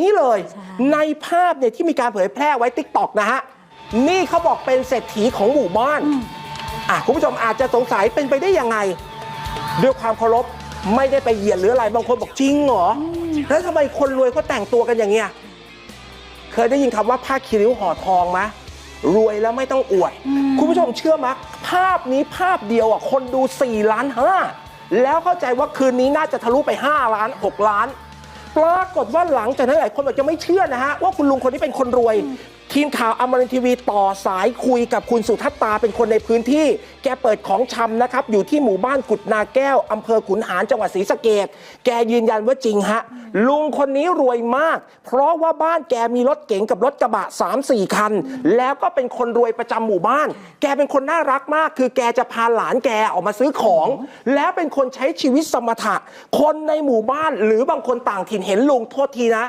นี้เลยใช่ ในภาพเนี่ยที่มีการเผยแพร่ไว้ติ๊กต็อกนะฮะ นี่เขาบอกเป็นเศรษฐีของหมู่บ้านอะคุณผู้ชมอาจจะสงสัยเป็นไปได้ยังไง ด้วยความเคารพไม่ได้ไปเหยียดหรืออะไรบางคนบอกจริงเหรอแล้วทำไมคนรวยเขาแต่งตัวกันอย่างเงี้ยเคยได้ยินคำว่าผ้าคีริ้วห่อทองไหมรวยแล้วไม่ต้องอวด คุณผู้ชมเชื่อไหมภาพนี้ภาพเดียวอะคนดู4ล้านห้าแล้วเข้าใจว่าคืนนี้น่าจะทะลุไป 5 ล้าน 6 ล้าน ปรากฏว่าหลังจากนั้นหลายคนอาจจะไม่เชื่อนะฮะว่าคุณลุงคนนี้เป็นคนรวย ทีมข่าวอมรินทร์ทีวีต่อสายคุยกับคุณสุทัศตาเป็นคนในพื้นที่ แกเปิดของชำนะครับ อยู่ที่หมู่บ้านกุดนาแก้วอำเภอขุนหารจังหวัดศรีสะเกดแกยืนยันว่าจริงฮะ ลุงคนนี้รวยมาก เพราะว่าบ้านแกมีรถเก๋งกับรถกระบะ 3-4 คัน แล้วก็เป็นคนรวยประจำหมู่บ้าน แกเป็นคนน่ารักมาก คือแกจะพาหลานแกออกมาซื้อของ แล้วเป็นคนใช้ชีวิตสมถะ คนในหมู่บ้านหรือบางคนต่างถิ่นเห็นลุงโทษทีนะ